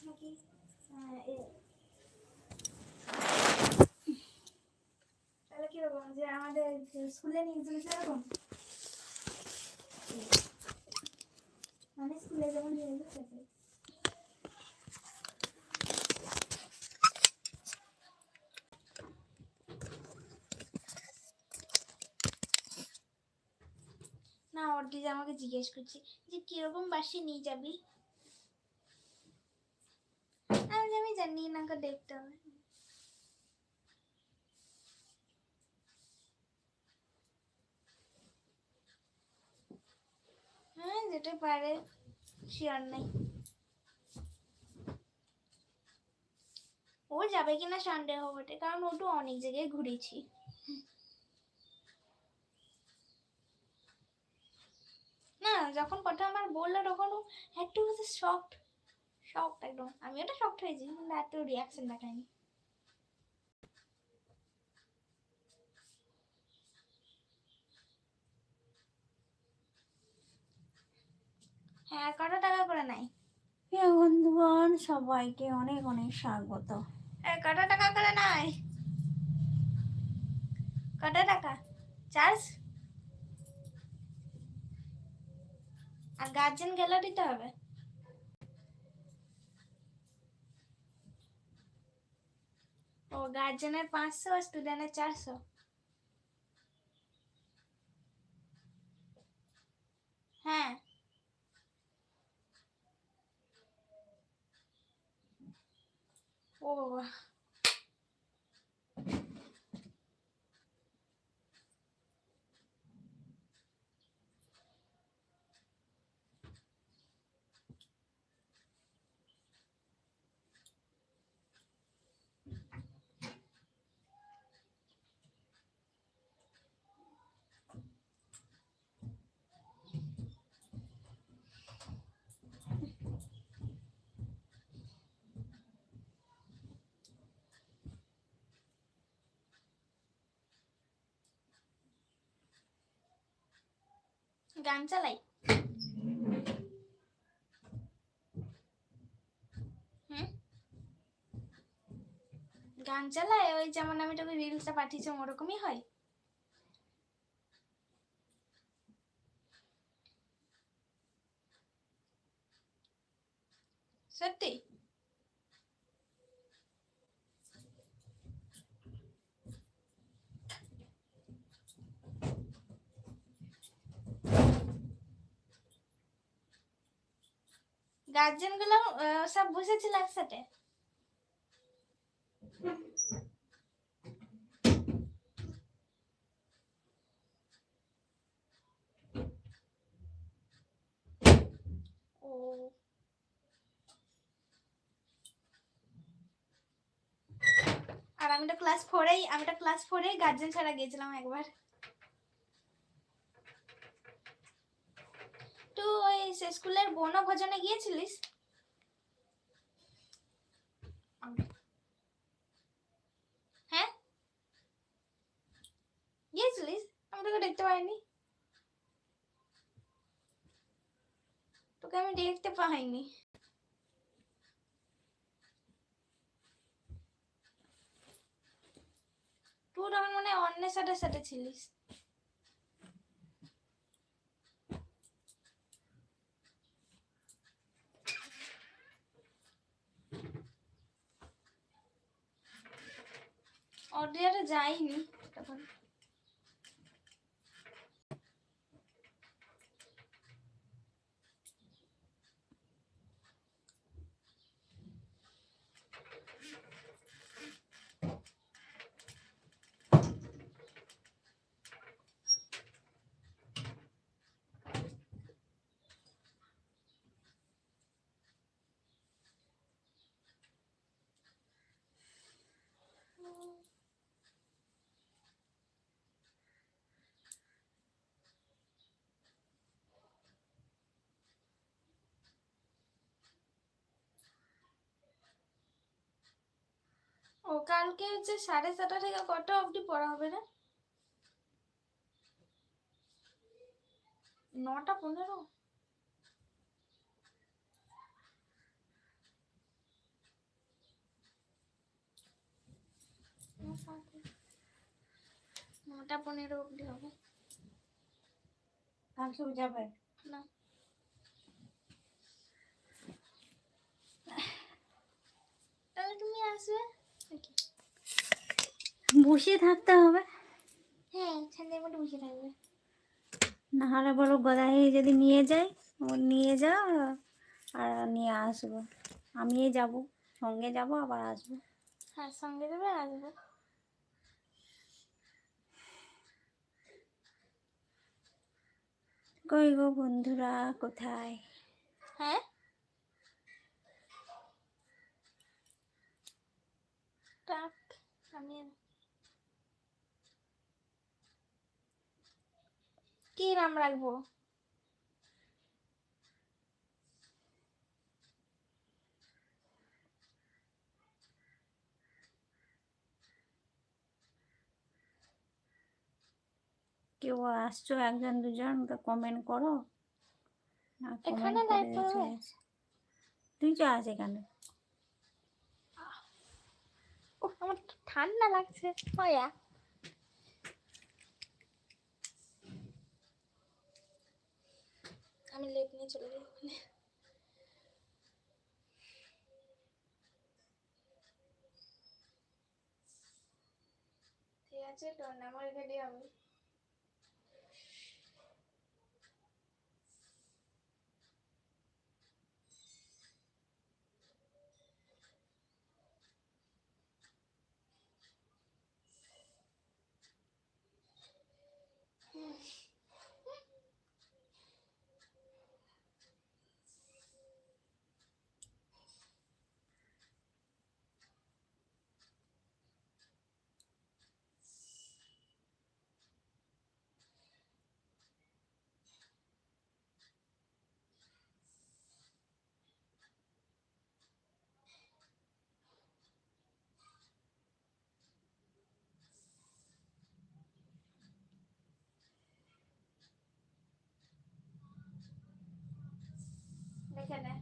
নাকি তাহলে কীরকম? যে আমাদের স্কুলে নিয়ে সেরকম? মানে স্কুলে যেমন আমাকে জিজ্ঞেস করছে যে কীরকম বাসে নিয়ে যাবি আমি যে আমি জানি না দেখতে হবে হ্যাঁ যেটা পারে শিওর নেই। ও যাবে কিনা সন্দেহ বটে, কারণ ও তো অনেক জায়গায় ঘুরেছি। না, যখন কথা আমার বলল, তখন একটু শক্ট শক্ট একদম আমিও তো শক্ট হয়েছি কিন্তু এত রিয়াকশন দেখায়নি হ্যাঁ কত টাকা করে নাই প্রিয় বন্ধুগণ সবাইকে অনেক অনেক স্বাগত। এ, কত টাকা করে নাই কত টাকা? চার্জ? আর গার্জেন গেলে দিতে হবে? ও গার্জেনের পাঁচশো আর স্টুডেন্টের চারশো হ্যাঁ ও বাবা গান চালাই। গান চালায়? ওই যেমন আমি তোকে রিলসটা পাঠিয়েছি ওরকমই হয়? সত্যি? গার্জেনগুলো সব বসেছিল একসাথে। আর আমি তো ক্লাস ফোরেই আমি তো ক্লাস ফোরেই গার্জেন ছাড়া গিয়েছিলাম একবার। তুই ওই স্কুলের বনভোজনে গিয়েছিলিস? হ্যাঁ? গিয়েছিলিস? আমি তোকে দেখতে পাইনি। তোকে আমি দেখতে পাইনি। তুই তখন মানে অন্যের সাথে সাথে ছিলিস যাইনি তখন ও কালকে হচ্ছে সাড়ে ছটা থেকে কটা অবধি পড়া হবে না? নটা পনেরো? নটা পনেরো অবধি হবে। কালকে যাবে? না। তাহলে তুমি আসবে? বসে থাকতে হবে। হ্যাঁ সন্ধ্যের মধ্যে বসে থাকবে। না হলে বলো গদাই যদি নিয়ে যাই ও নিয়ে যা আর নিয়ে আসব। আমি যাব সঙ্গে যাব আবার আসব। হ্যাঁ সঙ্গে আর আসবে। কই গো বন্ধুরা কোথায়? হ্যাঁ টাক আমি কি নাম রাখব কেউ আসছো একজন দুজন কমেন্ট করো এখানে? চলে আসো। তুই যা আছে এখানে ও আমার ঠান্ডা লাগছে হয়া আমি লেপ নিয়ে চলে যাই ওখানে। ঠিক আছে তোর নামার রেখে আমি দেখে নে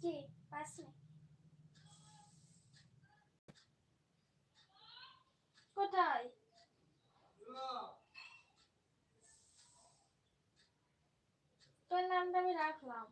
কি পাসনি কোথায়? তোর নামটা আমি রাখলাম।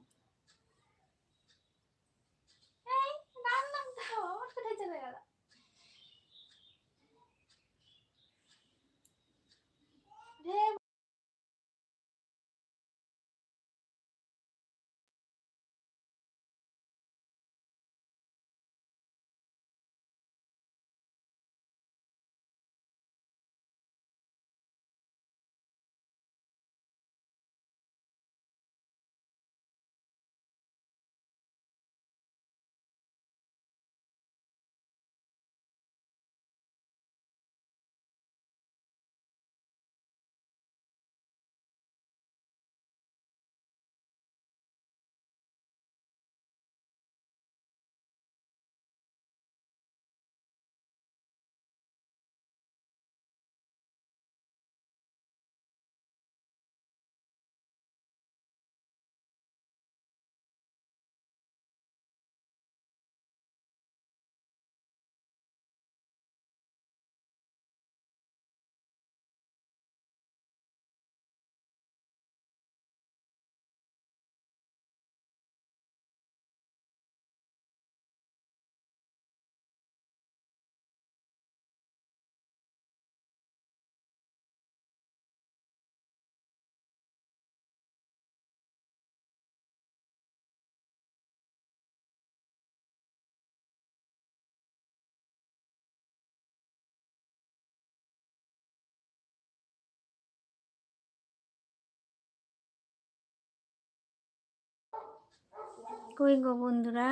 কই গো বন্ধুরা?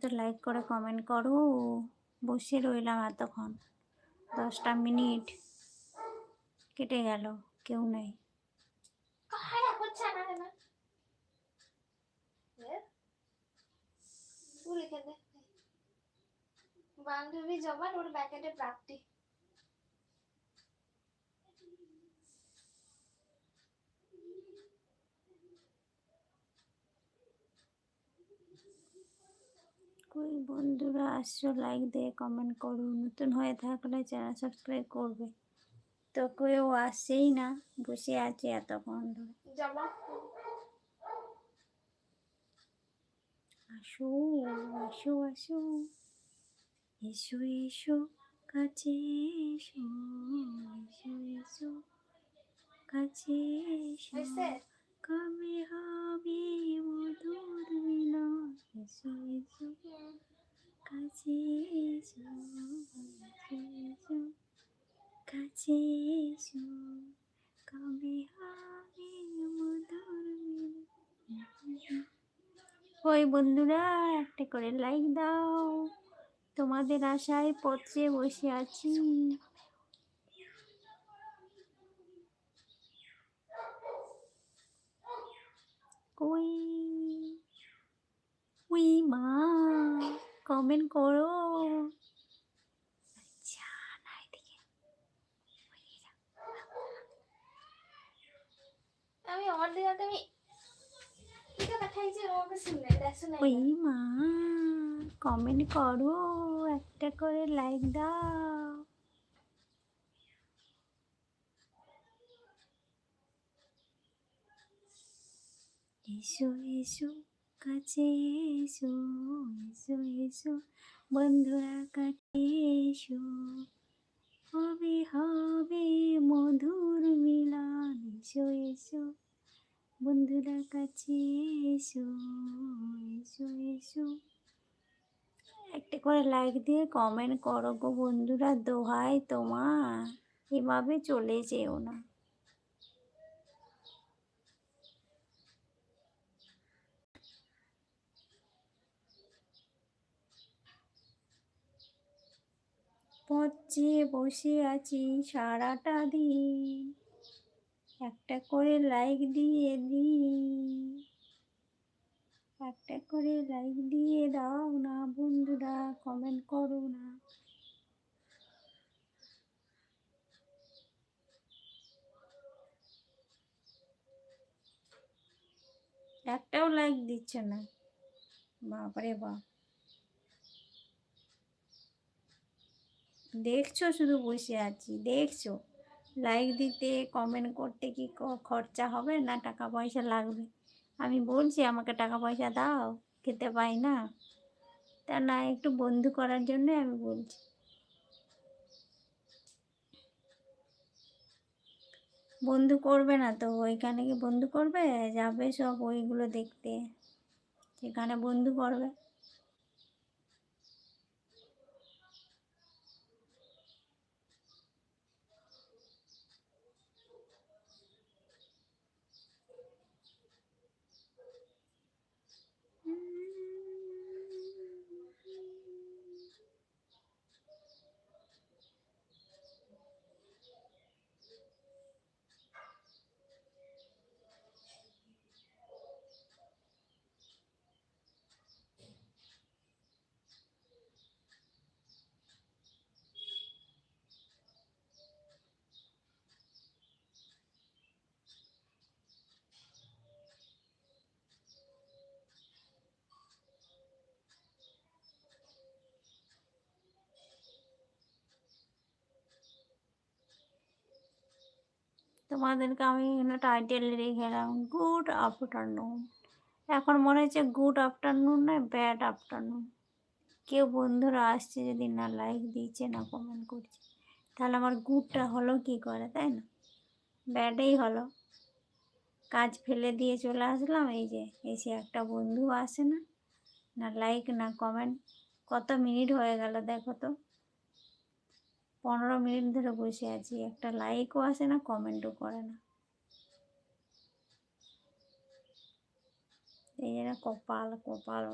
তো লাইক করে কমেন্ট করো। বসে রইলাম এতক্ষণ। দশটা মিনিট কেটে গেল, কেউ নেই। বান্ধবী জবান ওর ব্যাকেটে প্রাপ্তি। কই বন্ধুরা আসছো লাইক দিয়ে কমেন্ট করো। নতুন হয়ে থাকলে চ্যানেল সাবস্ক্রাইব করবে। তো কেউ আসছেই না বসে আছে এতক্ষণ ধরে। আসো আসো আসো। এসো এসো কাছে এসো এসো এসো কাছে এসো হয়েছে? কবে হবে মধুর মিলন এসো এসো কাছে ওই বন্ধুরা একটা করে লাইক দাও। তোমাদের আশায় পত্রে বসে আছি কই উই মা কমেন্ট করো আচ্ছা না এদিকে আমি আমার দিকে আমি এটা দেখাইছি আমাকে শুনে দেখ শুনে ওই মা কমেন্ট করো, একটা করে লাইক দাও। এসো এসো, কাছে এসো এসো এসো, বন্ধুরা কাছে এসো। হবে হবে, মধুর মিলন, এসো এসো। বন্ধুরা কাছে এসো এসো এসো। একটা করে লাইক দিয়ে কমেন্ট করো গো বন্ধুরা, দোহাই তোমার। এভাবে চলে যেও না। পচে বসে আছি সারাটা দিন। একটা করে লাইক দিয়ে দিই। একটা করে লাইক দিয়ে দাও না বন্ধুরা কমেন্ট করো না। একটাও লাইক দিচ্ছে না। বাপরে বাপ। দেখছ শুধু বসে আছি, দেখছ? লাইক দিতে কমেন্ট করতে কি খরচা হবে না টাকা পয়সা লাগবে? আমি বলছি, আমাকে টাকা পয়সা দাও, খেতে পাই না। তা না, একটু বন্ধু করার জন্য আমি বলছি। বন্ধু করবে না তো, ওইখানে কি বন্ধু করবে? যাবে সব ওইগুলো দেখতে। সেখানে বন্ধু করবে। তোমাদেরকে আমি এখানে টাইটেল রেখেলাম গুড আফটারনুন এখন মনে হচ্ছে গুড আফটারনুন না ব্যাড আফটারনুন কেউ বন্ধুরা আসছে যদি না লাইক দিচ্ছে, না কমেন্ট করছে, তাহলে আমার গুডটা হলো কি করে, তাই না? ব্যাডেই হলো। কাজ ফেলে দিয়ে চলে আসলাম, এই যে এসে একটা বন্ধু আসে না না লাইক না কমেন্ট কত মিনিট হয়ে গেল দেখো তো। পনেরো মিনিট ধরে বসে আছি। একটা লাইকও আসে না কমেন্টও করে না। এই জন্য কপাল কপাল।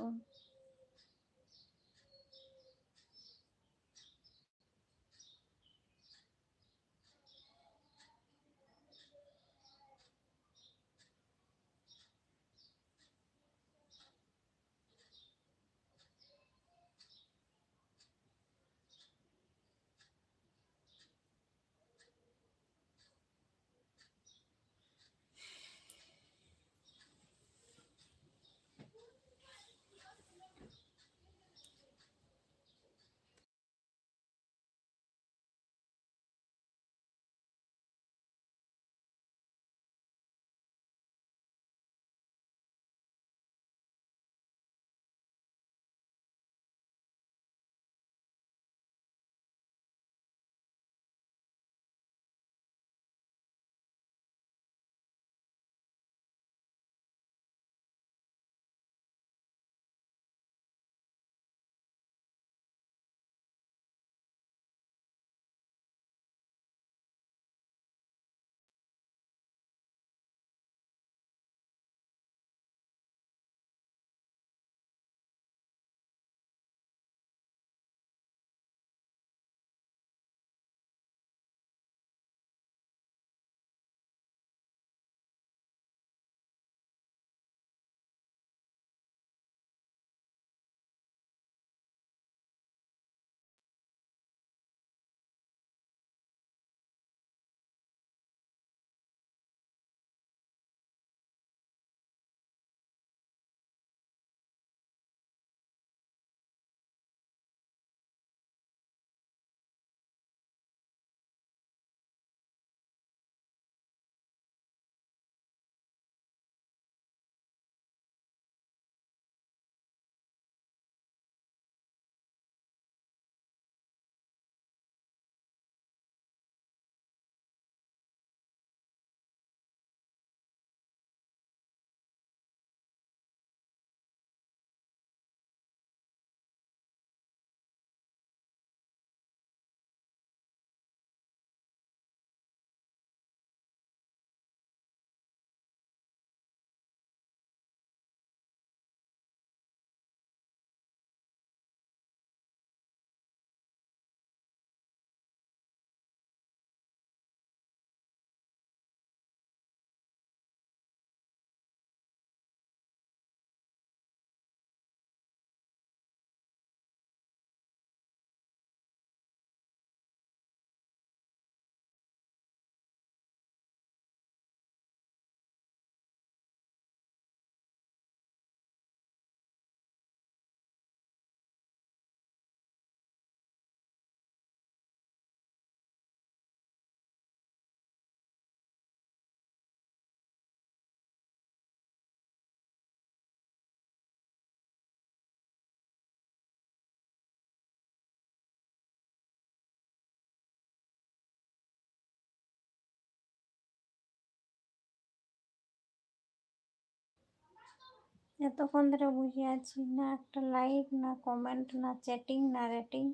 এতক্ষণ ধরে বুঝে আছি, না একটা লাইক না কমেন্ট না চ্যাটিং না রেটিং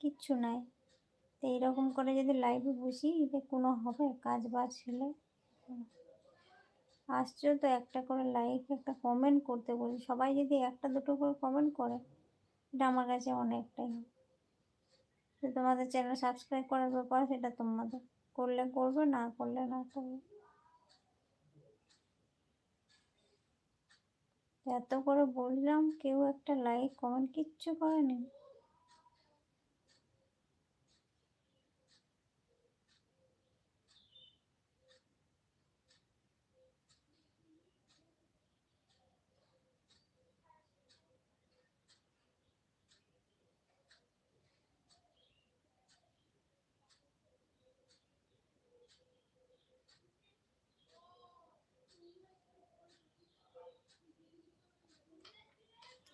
কিচ্ছু নাই। তো এইরকম করে যদি লাইভে বসি, এতে কোনো হবে? কাজ বাজ হলে? আসছো তো একটা করে লাইক একটা কমেন্ট করতে বলি। সবাই যদি একটা, দুটো করে কমেন্ট করে, এটা আমার কাছে অনেকটাই তোমাদের চ্যানেল সাবস্ক্রাইব করার ব্যাপার, সেটা তোমাদের। করলে করবে, না করলে না করবে। এত করে বললাম কেউ একটা লাইক কমেন্ট কিচ্ছু করেনি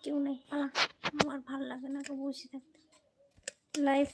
কেউ নেই পালা আমার ভালো লাগে না তো বসে থাকতে। লাইভ